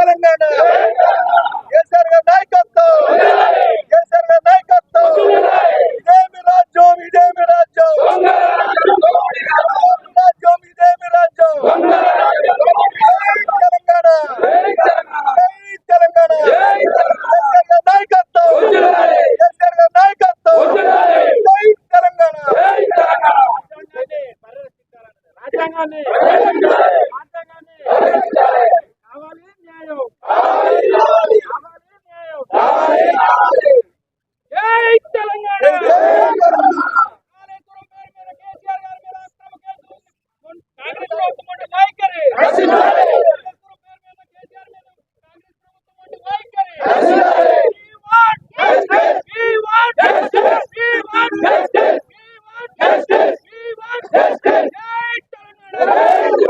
తెలంగాణ. కేసీఆర్ గారి నాయకత్వం కేసీఆర్ గారి నాయకత్వం ఇదేమి రాజ్యం ఇదేమి రాజ్యం రాజ్యం ఇదేమి రాజ్యం తెలంగాణ జై తెలంగాణ కేసీఆర్ గారి నాయకత్వం కేసీఆర్ గారి నాయకత్వం జై తెలంగాణ రాజ్యాంగాన్ని రాజ్యాంగాన్ని కావాలి న్యాయం కావాలి న్యాయం జై తెలంగాణ కాళేశ్వరం పేరు మీద కేసీఆర్ గారి మీద అక్రమ కేసులు ఉంది. కాంగ్రెస్ ప్రభుత్వం వంటి వైఖరి కాళేశ్వరం పేరు మీద కేసీఆర్ మీద కాంగ్రెస్ ప్రభుత్వం వంటి వైఖరి We want justice. We want justice. We want justice. We want justice. We want justice. జై తెలంగాణ. కేసీఆర్ గారి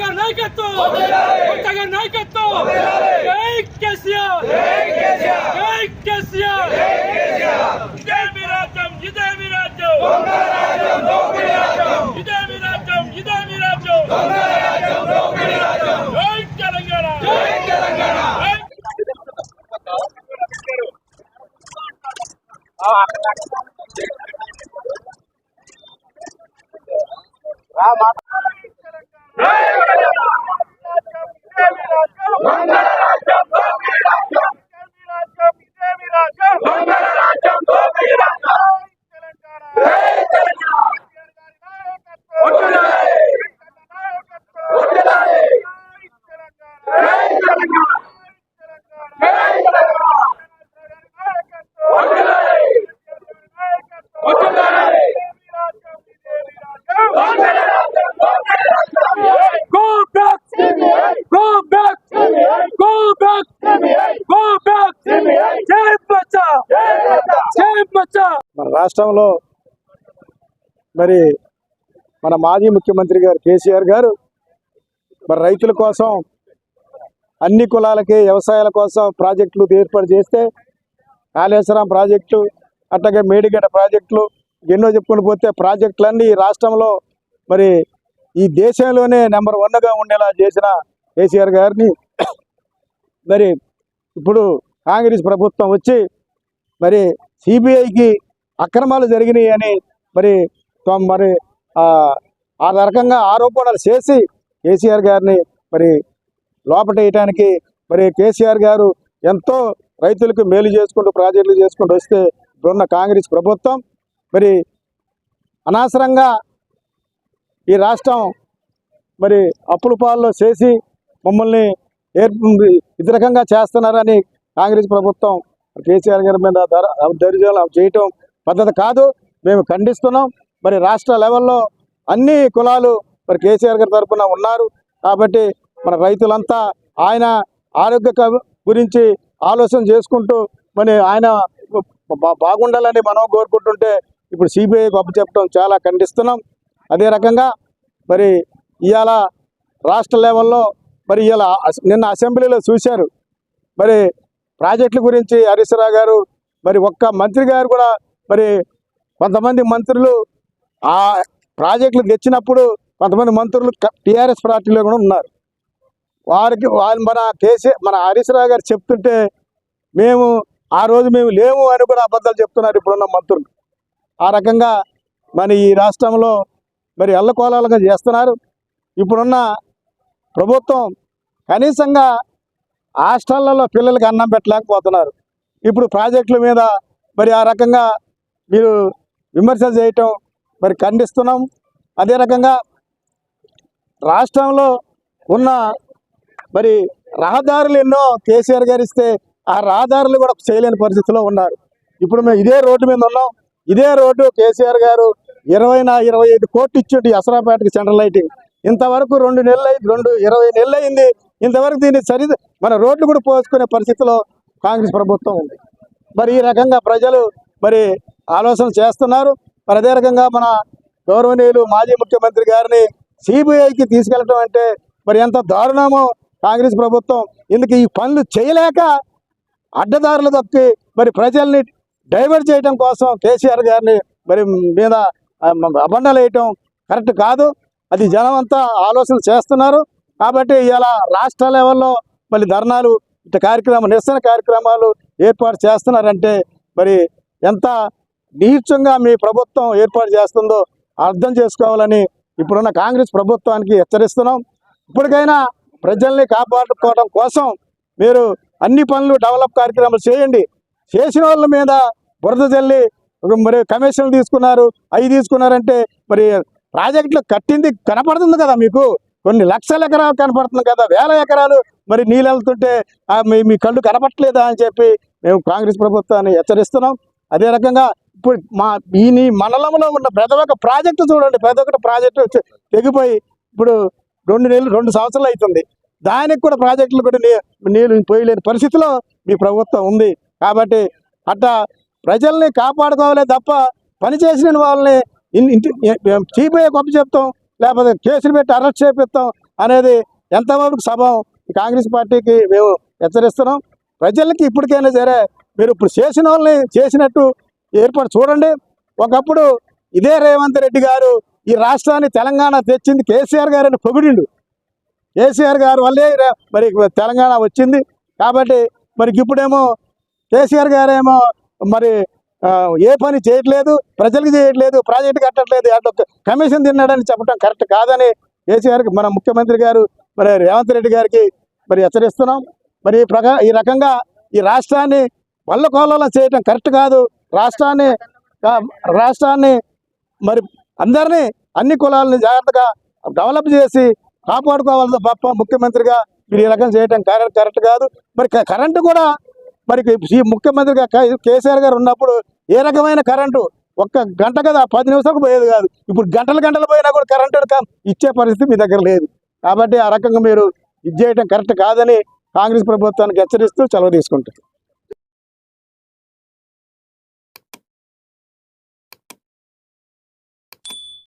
మచ్చగారి నాయకత్వం! మచ్చగారి నాయకత్వం! జై కేసీఆర్! జై కేసీఆర్! ఇదే మీ రాజ్యం! ఇదే మీ రాజ్యం! ఇదే మీ రాజ్యం! ఇదే మీ రాజ్యం! జై తెలంగాణ! జై తెలంగాణ! Go రాష్ట్రంలో మరి మన మాజీ ముఖ్యమంత్రి గారు కేసీఆర్ గారు మరి రైతుల కోసం అన్ని కులాలకి వ్యవసాయాల కోసం ప్రాజెక్టులు ఏర్పాటు చేస్తే కాళేశ్వరం ప్రాజెక్టు అట్లాగే మేడిగడ్డ ప్రాజెక్టులు ఎన్నో చెప్పుకుని పోతే ప్రాజెక్టులన్నీ రాష్ట్రంలో మరి ఈ దేశంలోనే నెంబర్ వన్గా ఉండేలా చేసిన కేసీఆర్ గారిని మరి ఇప్పుడు కాంగ్రెస్ ప్రభుత్వం వచ్చి మరి సిబిఐకి అక్రమాలు జరిగినాయి అని మరి మరి ఆ రకంగా ఆరోపణలు చేసి కేసీఆర్ గారిని మరి లోపటేయటానికి మరి కేసీఆర్ గారు ఎంతో రైతులకు మేలు చేసుకుంటూ ప్రాజెక్టులు చేసుకుంటూ వస్తే ఇప్పుడున్న కాంగ్రెస్ ప్రభుత్వం మరి అనవసరంగా ఈ రాష్ట్రం మరి అప్పుల పాల్లో చేసి మమ్మల్ని ఏర్ప ఇది రకంగా చేస్తున్నారని కాంగ్రెస్ ప్రభుత్వం కేసీఆర్ గారి మీద దర్జాలు చేయటం పద్ధతి కాదు. మేము ఖండిస్తున్నాం. మరి రాష్ట్ర లెవెల్లో అన్ని కులాలు మరి కేసీఆర్ గారి తరఫున ఉన్నారు. కాబట్టి మన రైతులంతా ఆయన ఆరోగ్య గురించి ఆలోచన చేసుకుంటూ మరి ఆయన బాగుండాలని మనం కోరుకుంటుంటే ఇప్పుడు సిబిఐ గొప్ప చెప్పడం చాలా ఖండిస్తున్నాం. అదే రకంగా మరి ఇవాళ రాష్ట్ర లెవెల్లో మరి ఇవాళ నిన్న అసెంబ్లీలో చూశారు. మరి ప్రాజెక్టుల గురించి హరీష్ గారు మరి ఒక్క మంత్రి గారు కూడా మరి కొంతమంది మంత్రులు ఆ ప్రాజెక్టులు తెచ్చినప్పుడు కొంతమంది మంత్రులు టీఆర్ఎస్ పార్టీలో కూడా ఉన్నారు. వారికి వారు మన కేసీ మన హరీష్ రావు గారు చెప్తుంటే మేము ఆ రోజు మేము లేము అని కూడా అబద్ధాలు చెప్తున్నారు ఇప్పుడున్న మంత్రులు. ఆ రకంగా మన ఈ రాష్ట్రంలో మరి ఎల్లకోలాలుగా చేస్తున్నారు. ఇప్పుడున్న ప్రభుత్వం కనీసంగా హాస్టళ్ళలో పిల్లలకి అన్నం పెట్టలేకపోతున్నారు. ఇప్పుడు ప్రాజెక్టుల మీద మరి ఆ రకంగా మీరు విమర్శలు చేయటం మరి ఖండిస్తున్నాం. అదే రకంగా రాష్ట్రంలో ఉన్న మరి రహదారులు ఎన్నో కేసీఆర్ గారు ఇస్తే ఆ రహదారులు కూడా చేయలేని పరిస్థితిలో ఉన్నారు. ఇప్పుడు మేము ఇదే రోడ్డు మీద ఉన్నాం. ఇదే రోడ్డు కేసీఆర్ గారు ఇరవై నా ఇరవై ఐదు కోట్లు ఇచ్చిండు అసరాపేటకి సెంట్రల్ లైటింగ్. ఇంతవరకు రెండు నెలలు అయింది రెండు ఇరవై నెలలు అయింది. ఇంతవరకు దీన్ని సరి మన రోడ్లు కూడా పోసుకునే పరిస్థితిలో కాంగ్రెస్ ప్రభుత్వం ఉంది. మరి ఈ రకంగా ప్రజలు మరి ఆలోచన చేస్తున్నారు. మరి అదే రకంగా మన గౌరవనీయులు మాజీ ముఖ్యమంత్రి గారిని సిబిఐకి తీసుకెళ్ళటం అంటే మరి ఎంత దారుణమో కాంగ్రెస్ ప్రభుత్వం. ఇందుకు ఈ పనులు చేయలేక అడ్డదారులు తప్పి మరి ప్రజల్ని డైవర్ట్ చేయడం కోసం కేసీఆర్ గారిని మరి మీద అబండాలు వేయటం కరెక్ట్ కాదు. అది జనం అంతా ఆలోచన చేస్తున్నారు. కాబట్టి ఇలా రాష్ట్ర లెవెల్లో మళ్ళీ ధర్నాలు ఇట్లా కార్యక్రమం నిరసన కార్యక్రమాలు ఏర్పాటు చేస్తున్నారంటే మరి ఎంత నీచంగా మీ ప్రభుత్వం ఏర్పాటు చేస్తుందో అర్థం చేసుకోవాలని ఇప్పుడున్న కాంగ్రెస్ ప్రభుత్వానికి హెచ్చరిస్తున్నాం. ఇప్పటికైనా ప్రజల్ని కాపాడుకోవడం కోసం మీరు అన్ని పనులు డెవలప్ కార్యక్రమాలు చేయండి. చేసిన వాళ్ళ మీద బురద చల్లి మరి కమిషన్లు తీసుకున్నారు అవి తీసుకున్నారంటే మరి ప్రాజెక్టులు కట్టింది కనపడుతుంది కదా మీకు. కొన్ని లక్షల ఎకరాలు కనపడుతుంది కదా వేల ఎకరాలు మరి నీళ్ళు వెళ్తుంటే మీ కళ్ళు కనపట్లేదా అని చెప్పి మేము కాంగ్రెస్ ప్రభుత్వాన్ని హెచ్చరిస్తున్నాం. అదే రకంగా ఇప్పుడు మా ఈ మండలంలో ఉన్న ప్రతి ఒక్క ప్రాజెక్టు చూడండి ప్రతి ఒక్కటి ప్రాజెక్టు వచ్చి తెగిపోయి ఇప్పుడు రెండు నెలలు రెండు సంవత్సరాలు అవుతుంది దానికి కూడా ప్రాజెక్టులు కూడా నీ- నీళ్ళు పోయలేని పరిస్థితిలో మీ ప్రభుత్వం ఉంది. కాబట్టి అట్లా ప్రజల్ని కాపాడుకోవాలే తప్ప పని చేసిన వాళ్ళని ఇన్- ఇంటి గొప్ప చెప్తాం. లేకపోతే కేసులు పెట్టి అరెస్ట్ చేపిస్తాం అనేది ఎంతవరకు సభం? కాంగ్రెస్ పార్టీకి మేము హెచ్చరిస్తున్నాం. ప్రజలకి ఇప్పటికైనా సరే మీరు ఇప్పుడు చేసిన వాళ్ళని చేసినట్టు ఏర్పాటు చూడండి. ఒకప్పుడు ఇదే రేవంత్ రెడ్డి గారు ఈ రాష్ట్రాన్ని తెలంగాణ తెచ్చింది కేసీఆర్ గారిని పొగిడిండు. కేసీఆర్ గారు వల్లే మరి తెలంగాణ వచ్చింది. కాబట్టి మరి ఇప్పుడేమో కేసీఆర్ గారేమో మరి ఏ పని చేయట్లేదు ప్రజలకు చేయట్లేదు ప్రాజెక్టు కట్టట్లేదు అట్లా కమిషన్ తిన్నాడని చెప్పడం కరెక్ట్ కాదని కేసీఆర్ మన ముఖ్యమంత్రి గారు మరి రేవంత్ రెడ్డి గారికి మరి హెచ్చరిస్తున్నాం. మరి ఈ ప్రకా ఈ రకంగా ఈ రాష్ట్రాన్ని వల్ల కోలలో చేయటం కరెక్ట్ కాదు. రాష్ట్రాన్ని రాష్ట్రాన్ని మరి అందరినీ అన్ని కులాలని జాగ్రత్తగా డెవలప్ చేసి కాపాడుకోవాలి తప్ప ముఖ్యమంత్రిగా మీరు ఈ రకం చేయటం కరెక్ట్ కరెక్ట్ కాదు. మరి కరెంటు కూడా మరి ఈ ముఖ్యమంత్రిగా కేసీఆర్ గారు ఉన్నప్పుడు ఏ రకమైన కరెంటు ఒక్క గంట కదా పది నిమిషాలకు పోయేది కాదు. ఇప్పుడు గంటలు గంటలు పోయినా కూడా కరెంటు ఇచ్చే పరిస్థితి మీ దగ్గర లేదు. కాబట్టి ఆ రకంగా మీరు ఇది చేయటం కరెక్ట్ కాదని కాంగ్రెస్ ప్రభుత్వానికి హెచ్చరిస్తూ చొరవ తీసుకుంటారు